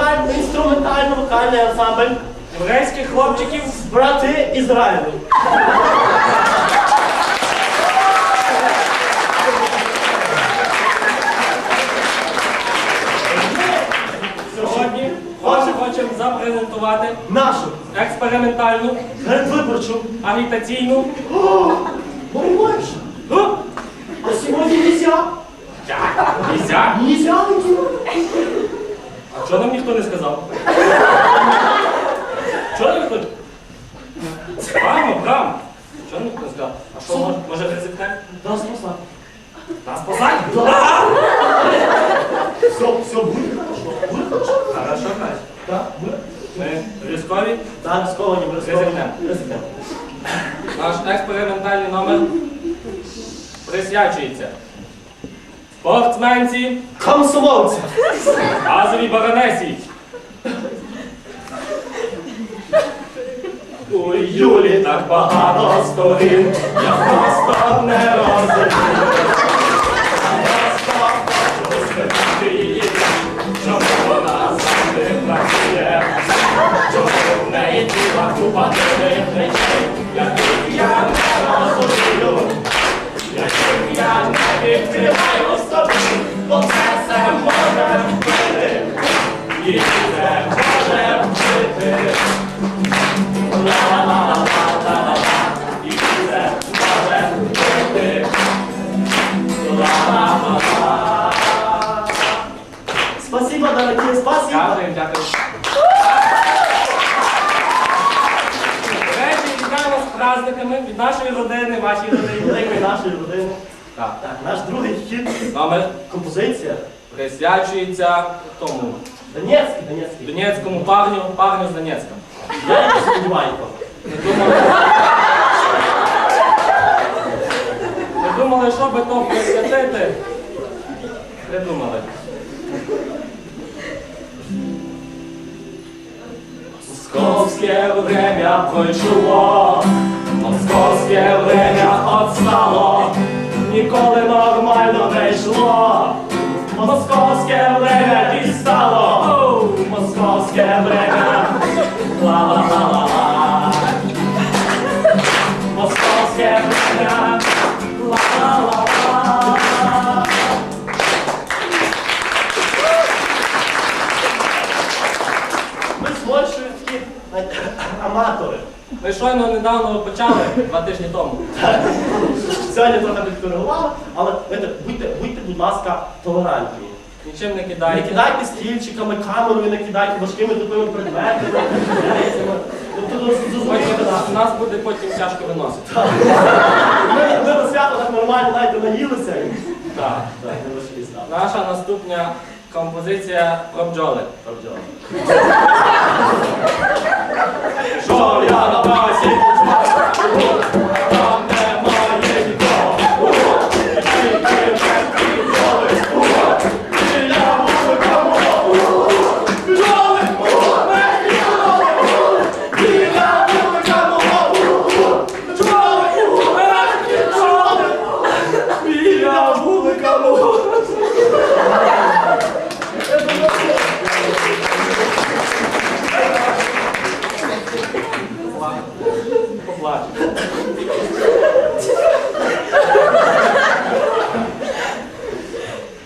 вокальний, інструментально-вокальний ансамбль Єврейських хлопчиків. Брати Ізраїлю. Сьогодні хочемо хочемо запрезентувати Нашу експериментальну передвиборчу. агітаційну. О? А? А сегодня нельзя. Нельзя. Нельзя. А чого нам ніхто не сказав? Чого ніхто? Право, право. Чого ніхто не сказав? А що може, може ризикнемо? Да. Нас посадять? Да. Все, все будет хорошо. Будет хорошо. Хорошо, Кать. Да. Ми різкові. Да, рисковані, ми рисковані. Ризикнемо. Ризикнемо. Наш експериментальний номер присвячується спортсменці Комсомольця. газовій баронесі. У Юлі так багато сторін, я просто не розумію. Чому вона завжди працює, чому в неї ціла купа дивних Спасибо, дорогие, спасибо. Дякую, дякую. Речі, вітаємо з праздниками від нашої родини, вашій родині. Великої нашої родини. Так. Так, наш другий хід. Номер Композиція. присвячується тому Донецький, Донецький. донецькому парню, парню з Донецька. Я не сподіваюся. Московское время кончило, московське время отстало, ніколи нормально не йшло. Московське время дістало, московське время. Щойно недавно почали, два тижні тому. Сьогодні трохи відкоригували, але будьте, будьте, будь ласка, толерантні. Нічим не кидайте. Не кидайте. стільчиками, камерою не кидайте важкими тупими предметами. Тобто Потім так. нас буде потім тяжко виносити. Ми, на свято так нормально навіть наїлися. Так. Так. Наша наступна композиція про бджоли. Правда. Що я на базі? Поплачу.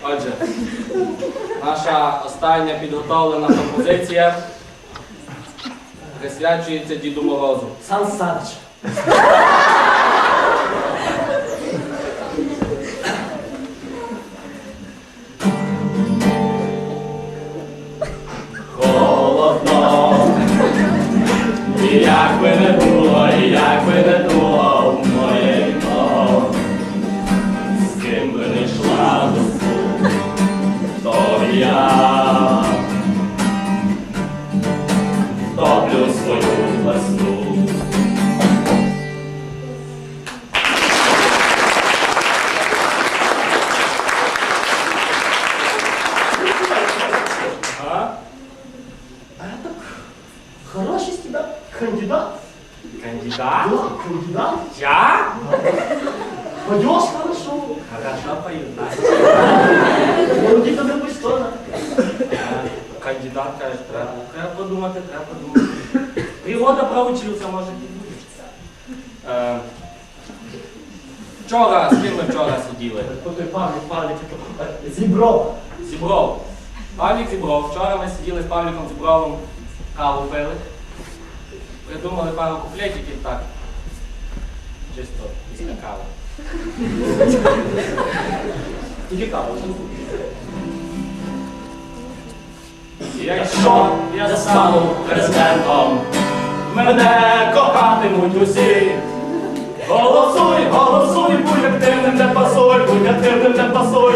Отже, наша остання підготовлена композиція присвячується Діду Морозу. Сан Саныч. Да, кандидат. Я? Пойдешь хорошо. Хорошо пою, да. Вроде как бы что-то. кандидат каже, треба, треба подумати, треба подумати. Пригода проучився, може і буде. Е, Вчора, з ким ми вчора сиділи? Той Павлік, Павлік, зібров. Зібров. Павлік Зібров. Вчора ми сиділи з Павліком Зібровим, каву пили придумали пару куплетиків так. Чисто після кави. Тільки каву. Якщо я стану президентом, мене кохатимуть усі. Голосуй, голосуй, будь активним, не пасуй, будь активним, не пасуй.